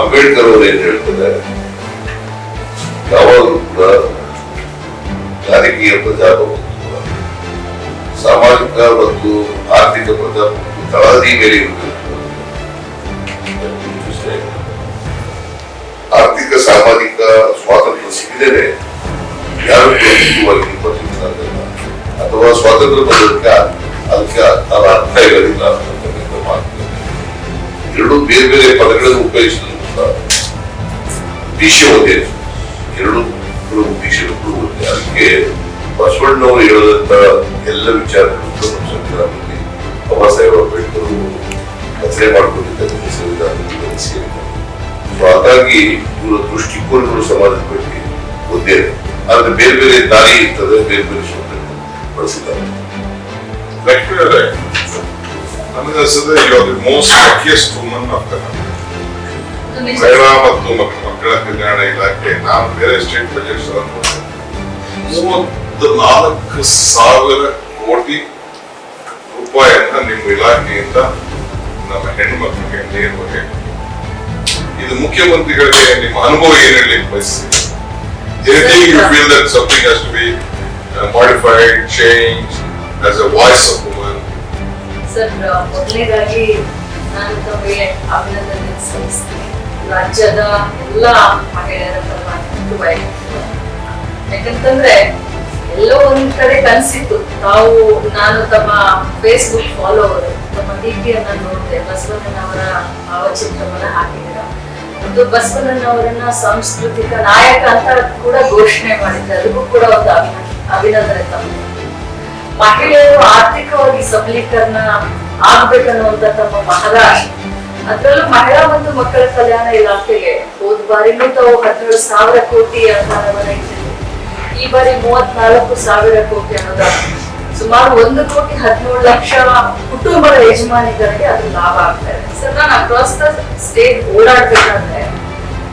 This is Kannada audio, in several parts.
ಅಂಬೇಡ್ಕರ್ ಅವರು ಏನ್ ಹೇಳ್ತಾರೆ? ಯಾವಾಗಲೂ ಕೂಡ ರಾಜಕೀಯ ಪ್ರಜಾಪ್ರಭುತ್ವ, ಸಾಮಾಜಿಕ ಮತ್ತು ಆರ್ಥಿಕ ಪ್ರಜಾಪ್ರಭುತ್ವ ತಳಹದಿ ಮೇಲೆ ಆರ್ಥಿಕ, ಸಾಮಾಜಿಕ ಸ್ವಾತಂತ್ರ್ಯ ಸಿಗದೇನೆ ಯಾರು ಅಥವಾ ಸ್ವಾತಂತ್ರ್ಯ ಪದಕ್ಕೆ ಅದಕ್ಕೆ ಅದರ ಅರ್ಥ ಇರೋದಿಲ್ಲ ಅಂತಕ್ಕಂಥ ಮಾತು ಎರಡು ಬೇರೆ ಬೇರೆ ಪದಗಳನ್ನು ಉಪಯೋಗಿಸಿದ್ರು. ಎರಡು ಒಂದೇ ಎರಡು ಉದ್ದೇಶಗಳು ಒಂದೇ ಅದಕ್ಕೆ ಬಸವಣ್ಣವರು ಹೇಳದಂತ ಎಲ್ಲ ವಿಚಾರಗಳು ಸಂವಿಧಾನದಲ್ಲಿ ಬಾಬಾ ಸಾಹೇಬ್ ಅಂಬೇಡ್ಕರ್ ರಚನೆ ಮಾಡಿಕೊಂಡಿದ್ದಾರೆ ಸಂವಿಧಾನದಲ್ಲಿ ಹಾಗಾಗಿ ಇವರ ದೃಷ್ಟಿಕೋನಗಳು ಸಮಾಜದ ಬಗ್ಗೆ ಒಂದೇ. ಆದ್ರೆ ಬೇರೆ ಬೇರೆ ದಾರಿ ಇರ್ತದೆ, ಬೇರೆ ಬೇರೆ ಶಬ್ದಗಳು ಬಳಸಿದ್ದಾರೆ. ಲಕ್ಷ್ಮಿ ಅವರೇ ನನಗೆ ಅನ್ಸುತ್ತೆ you are the most luckiest woman of ಮಹಿಳಾ ಮತ್ತು ಮಕ್- ಮಕ್ಕಳ ಕಲ್ಯಾಣ ಇಲಾಖೆ ನಾನು ಬೇರೆ ಸ್ಟೇಟ್ ಬಜೆಟ್ ಮೂವತ್ತು ನಾಲ್ಕು ಸಾವಿರ ಕೋಟಿ ರೂಪಾಯಿಯನ್ನ ನಿಮ್ಮ ಇಲಾಖೆಯಿಂದ ನಮ್ಮ ಹೆಣ್ಮಕ್ಳಿಗೆ ನೇರವಾಗಿ ಇದು ಮುಖ್ಯಮಂತ್ರಿಗಳಿಗೆ ನಿಮ್ಮ ಅನುಭವ ಏನ್ ಹೇಳಲಿಕ್ಕೆ ಬಯಸ್ತೀವಿ Anything you feel that something has be modified change as a voice voice of sir ಮೊದಲನೇದಾಗಿ ನಾನು ತಮಗೆ ಅಭಿನಂದನೆ ಸಲ್ಲಿಸ್ತೀನಿ. ರಾಜ್ಯದ ಎಲ್ಲ ಮಹಿಳೆಯರ ಪರವಾಗಿ ಯಾಕಂತಂದ್ರೆ ಎಲ್ಲೋ ಒಂದ್ ಕಡೆ ಕನ್ಸಿತ್ತು. ತಾವು ನಾನು ತಮ್ಮ ಫೇಸ್ಬುಕ್ ಫಾಲೋವರ್ ತಮ್ಮ ಡಿಪಿಯನ್ನ ನೋಡಿದೆ, ಬಸವಣ್ಣನವರ ಭಾವಚಿತ್ರವನ್ನ ಹಾಕಿದ್ದೀರ. ಒಂದು ಬಸವಣ್ಣನವರನ್ನ ಸಾಂಸ್ಕೃತಿಕ ನಾಯಕ ಅಂತ ಕೂಡ ಘೋಷಣೆ ಮಾಡಿದ್ದೆ. ಅದಕ್ಕೂ ಕೂಡ ಒಂದು ಅಭಿನ- ಅಭಿನಂದನೆ ತಮ್ಮ ಮಹಿಳೆಯರು ಆರ್ಥಿಕವಾಗಿ ಸಬಲೀಕರಣ ಆಗ್ಬೇಕನ್ನುವಂತ ತಮ್ಮ ಮಹದಾಶೆ. ಅದ್ರಲ್ಲೂ ಮಹಿಳಾ ಮತ್ತು ಮಕ್ಕಳ ಕಲ್ಯಾಣ ಇಲಾಖೆಗೆ ಹೋದ ಬಾರಿನೂ ತಾವು ಹದಿನೇಳು ಸಾವಿರ ಕೋಟಿ ಅನುದಾನವನ್ನ ಇಟ್ಟಿದ್ರು ಈ ಬಾರಿ ಮೂವತ್ನಾಲ್ಕು ಸಾವಿರ ಕೋಟಿ ಅನುದಾನ. ಸುಮಾರು ಒಂದು ಕೋಟಿ ಹದಿನೇಳು ಲಕ್ಷ ಕುಟುಂಬದ ಯಜಮಾನಿಗಳಿಗೆ ಅದು ಲಾಭ ಆಗ್ತಾ ಇದೆ. ಸರ್ ನಾನು ಅಕ್ರಾಸ್ ದ ಸ್ಟೇಟ್ ಓಡಾಡ್ಬೇಕಾದ್ರೆ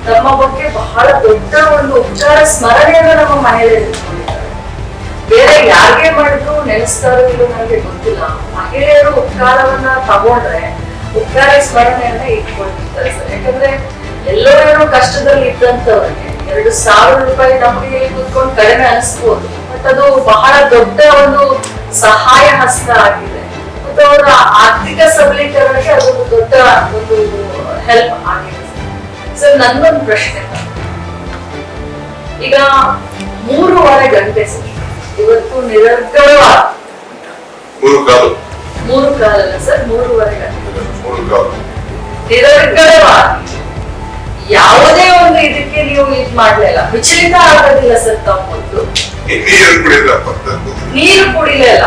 ತಮ್ಮ ಬಗ್ಗೆ ಬಹಳ ದೊಡ್ಡ ಒಂದು ಉಪಚಾರ ಸ್ಮರಣೆಯನ್ನು ನಮ್ಮ ಮನೆಯಲ್ಲಿ ಬೇರೆ ಯಾರಿಗೆ ಮಾಡಿದ್ರು ನೆನೆಸ್ತಾರೋ ನನಗೆ ಗೊತ್ತಿಲ್ಲ. ಮಹಿಳೆಯರು ಉಪಕಾರವನ್ನ ತಗೊಂಡ್ರೆ ಉಪಕಾರ ಸ್ಮರಣೆಯನ್ನ ಇಟ್ಕೊಂಡಿರ್ತಾರೆ ಸರ್. ಯಾಕಂದ್ರೆ ಎಲ್ಲರೂ ಕಷ್ಟದಲ್ಲಿ ಇದ್ದಂತವ್ರಿಗೆ ಎರಡು ಸಾವಿರ ರೂಪಾಯಿ ನಮಗೆ ಕುತ್ಕೊಂಡು ಕಡಿಮೆ ಅನಿಸ್ಬೋದು. ಬಟ್ ಅದು ಬಹಳ ದೊಡ್ಡ ಒಂದು ಸಹಾಯ ಹಸ್ತ ಆಗಿದೆ. ಮತ್ತು ಅವರ ಆರ್ಥಿಕ ಸಬಲೀಕರಣಕ್ಕೆ ಅದೊಂದು ದೊಡ್ಡ ಒಂದು ಹೆಲ್ಪ್ ಆಗಿದೆ ಸರ್. ನನ್ನೊಂದು ಪ್ರಶ್ನೆ. ಈಗ ಮೂರುವರೆ ಗಂಟೆ ಸರ್. ಇವತ್ತು ನಿರಂತರ ಮೂರು ಕಾಲ. ಮೂರು ಕಾಲ ಸರ್ ಮೂರುವರೆ ಗಂಟೆ. ಕಾಲು ಯಾವುದೇ ಒಂದು ಇದಕ್ಕೆ ನೀವು ಇದ್ ಮಾಡ್ಲಿಲ್ಲ. ವಿಚಲಿತ ಆಗೋದಿಲ್ಲ ಸರ್ ತಾವು ಮೊದಲು ನೀರು ಕುಡಿಲೇ ನೀರು ಕುಡಿಲಿಲ್ಲ.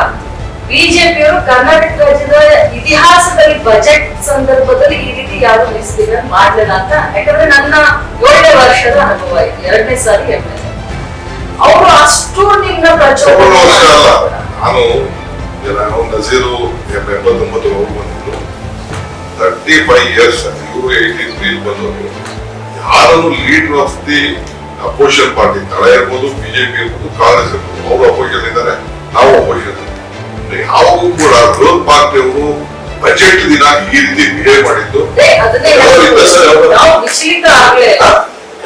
ಬಿಜೆಪಿಯವರು ಕರ್ನಾಟಕ ರಾಜ್ಯದ ಇತಿಹಾಸದಲ್ಲಿ ಬಜೆಟ್ ಸಂದರ್ಭದಲ್ಲಿ ಈ ರೀತಿ ಯಾರು ಮಿಸ್ಬಿಹೇವ್ ಮಾಡ್ಲಿಲ್ಲ ಅಂತ. ಯಾಕಂದ್ರೆ ನನ್ನ ಏಳನೇ ವರ್ಷದ ಅನುಭವ ಇದೆ. ಎರಡನೇ ಸಾರಿ ಎಂ ಎಲ್ ಅವರು ಅಷ್ಟು ನಿಮ್ಮ ಪ್ರಚೋದನೆ ನಾನು ನಾನು ನಜೀರು ಎಂಬತ್ತೊಂಬತ್ತು ತರ್ಟಿ ಫೈವ್ ಇಯರ್ಸ್ ಇವರು ಏಯ್ಟಿ ತ್ರೀ ಬಂದವರು ಯಾರನ್ನು leader of the opposition party ತಳ ಇರ್ಬೋದು ಬಿಜೆಪಿ ಇರ್ಬೋದು ಕಾಂಗ್ರೆಸ್ ಇರ್ಬೋದು ಅವರು ಅಪೋಸಿಷನ್ ಇದ್ದಾರೆ ನಾವು ಅಪೋಸಿಷನ್ ಯಾವಾಗೂ ಕೂಡ ವಿರೋಧ ಪಾರ್ಟಿಯವರು ಬಜೆಟ್ ದಿನ ಈ ರೀತಿ ಬಿಹೇವ್ ಮಾಡಿದ್ದು.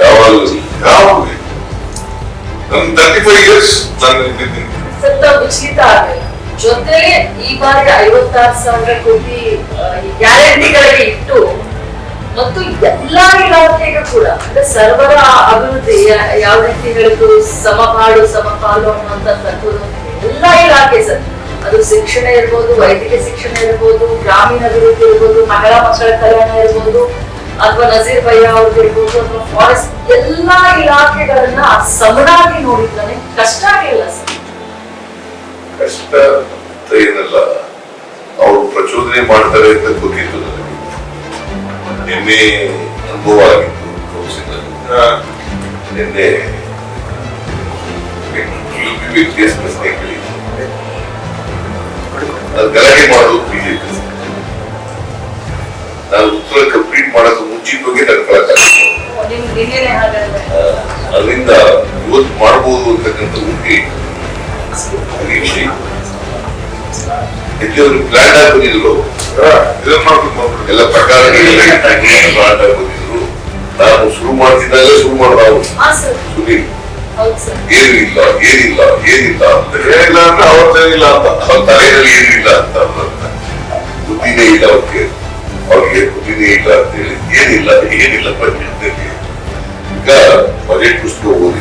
ಯಾವಾಗಲೂ ಯಾವಾಗ ನನ್ ತರ್ಟಿ ಫೈವ್ ಇಯರ್ಸ್ ನಾನು ಇದ್ದೀನಿ ಸತ್ತ ವಿಚಲಿತ ಆಗಲಿಲ್ಲ ಜೊತೆಗೆ ಈ ಬಾರಿ ಐವತ್ತಾರು ಸಾವಿರ ಕೋಟಿ ಗ್ಯಾರಂಟಿಗಳಿಗೆ ಇಟ್ಟು, ಮತ್ತು ಎಲ್ಲಾ ಇಲಾಖೆಗೂ ಕೂಡ, ಅಂದ್ರೆ ಸರ್ವರ ಅಭಿವೃದ್ಧಿ ಯಾವ ರೀತಿ ಹೇಳಿದ್ರು ಸಮಪಾಡು ಸಮಪಾಲು ಅನ್ನುವಂತ ತತ್ವದ ಎಲ್ಲಾ ಇಲಾಖೆ ಸರ್. ಅದು ಶಿಕ್ಷಣ ಇರ್ಬೋದು, ವೈದ್ಯಕೀಯ ಶಿಕ್ಷಣ ಇರ್ಬೋದು, ಗ್ರಾಮೀಣ ಅಭಿವೃದ್ಧಿ ಇರ್ಬೋದು, ಮಹಿಳಾ ಮಕ್ಕಳ ಕಲ್ಯಾಣ ಇರ್ಬೋದು, ಅಥವಾ ನಜೀರ್ ಭಯ್ಯ ಅವ್ರದ್ದು ಇರ್ಬೋದು, ಅಥವಾ ಫಾರೆಸ್ಟ್, ಎಲ್ಲಾ ಇಲಾಖೆಗಳನ್ನ ಸಮನಾಗಿ ನೋಡಿದ್ದಾನೆ ಕಷ್ಟ ಆಗಿಲ್ಲ ಸರ್. ಕಷ್ಟ ಅಂತ ಏನಲ್ಲ. ಅವರು ಪ್ರಚೋದನೆ ಮಾಡ್ತಾರೆ ಅಂತ ಗೊತ್ತಿತ್ತು ನನಗೆ. ನಿನ್ನೆ ಅನುಭವ ಆಗಿತ್ತು ನಿನ್ನೆ ವ್ಯಕ್ತಿಯ ಪ್ರಶ್ನೆ ಕೇಳಿದ್ರು ಅದು ಗಲಾಟೆ ಮಾಡೋದು. ಹೆಚ್ಚು ಪ್ಲಾನ್ ಆಗಿ ಬಂದಿದ್ರು. ಮಾಡ್ಕೊಂಡು ಎಲ್ಲ ಪ್ರಕಾರ ಪ್ಲಾನ್ ಬಂದಿದ್ರು. ನಾನು ಶುರು ಮಾಡ್ತಿದ್ದಾಗ ಶುರು ಮಾಡ್ದ ಅವ್ರು. ಹಾ ಸರ್ ಸುನೀಲ್ ಏನಿಲ್ಲ ಏನಿಲ್ಲ ಏನಿಲ್ಲ ಅಂತ. ಏನಿಲ್ಲ ಅಂದ್ರೆ ಅವತ್ತೇನಿಲ್ಲ ಅಂತ. ಅವ್ರ ತಲೆಯಲ್ಲಿ ಏನಿಲ್ಲ ಅಂತ. ಬುದ್ಧಿನೇ ಇಲ್ಲ ಅವ್ರಿಗೆ. ಅವ್ರಿಗೆ ಬುದ್ಧಿನೇ ಇಲ್ಲ ಅಂತ ಹೇಳಿ ಏನಿಲ್ಲ ಏನಿಲ್ಲ ಬಜೆಟ್ ಈಗ ಬಜೆಟ್ ಪುಸ್ತಕ ಓದಿದ್ದೆ